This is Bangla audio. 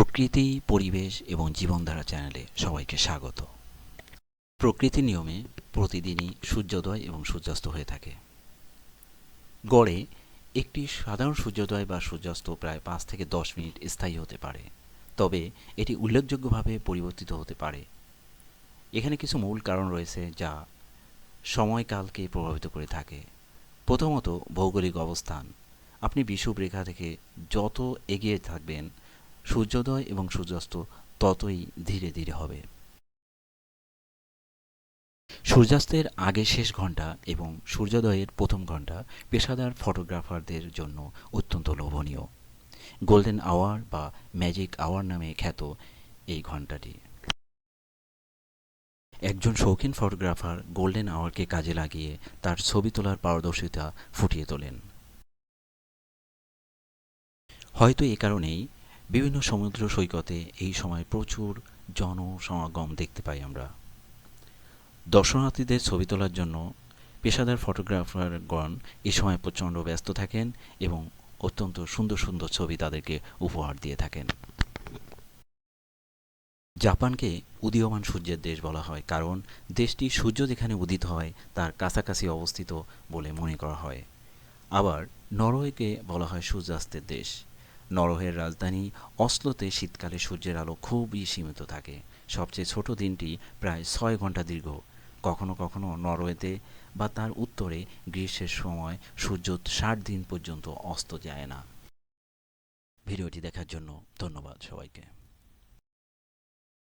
প্রকৃতি, পরিবেশ এবং জীবনধারা চ্যানেলে সবাইকে স্বাগত। প্রকৃতি নিয়মে প্রতিদিনই সূর্যোদয় এবং সূর্যাস্ত হয়ে থাকে। গড়ে একটি সাধারণ সূর্যোদয় বা সূর্যাস্ত প্রায় পাঁচ থেকে দশ মিনিট স্থায়ী হতে পারে। তবে এটি উল্লেখযোগ্যভাবে পরিবর্তিত হতে পারে। এখানে কিছু মূল কারণ রয়েছে যা সময়কালকে প্রভাবিত করে থাকে। প্রথমত, ভৌগোলিক অবস্থান। আপনি বিষুবরেখা থেকে যত এগিয়ে থাকবেন সূর্যোদয় এবং সূর্যাস্ত ততই ধীরে ধীরে হবে। সূর্যাস্তের আগে শেষ ঘণ্টা এবং সূর্যোদয়ের প্রথম ঘণ্টা পেশাদার ফটোগ্রাফারদের জন্য অত্যন্ত লোভনীয়। গোল্ডেন আওয়ার বা ম্যাজিক আওয়ার নামে খ্যাত এই ঘন্টাটি। একজন শৌখিন ফটোগ্রাফার গোল্ডেন আওয়ারকে কাজে লাগিয়ে তার ছবি তোলার পারদর্শিতা ফুটিয়ে তোলেন। হয়তো এ কারণেই বিভিন্ন সমুদ্র সৈকতে এই সময় প্রচুর জনসমাগম দেখতে পাই আমরা। দর্শনার্থীদের ছবি তোলার জন্য পেশাদার ফটোগ্রাফারগণ এই সময় প্রচণ্ড ব্যস্ত থাকেন এবং অত্যন্ত সুন্দর সুন্দর ছবি তাদেরকে উপহার দিয়ে থাকেন। জাপানকে উদীয়মান সূর্যের দেশ বলা হয় কারণ দেশটি সূর্য যেখানে উদিত হয় তার কাছাকাছি অবস্থিত বলে মনে করা হয়। আবার নরওয়েকে বলা হয় সূর্যাস্তের দেশ। নরওয়ের রাজধানী অসলোতে শীতকালে সূর্যের আলো খুবই সীমিত থাকে। সবচেয়ে ছোট দিনটি প্রায় ছয় ঘণ্টা দীর্ঘ। কখনো কখনো নরওয়েতে বা তার উত্তরে গ্রীষ্মের সময় সূর্য ষাট দিন পর্যন্ত অস্ত যায় না। ভিডিওটি দেখার জন্য ধন্যবাদ সবাইকে।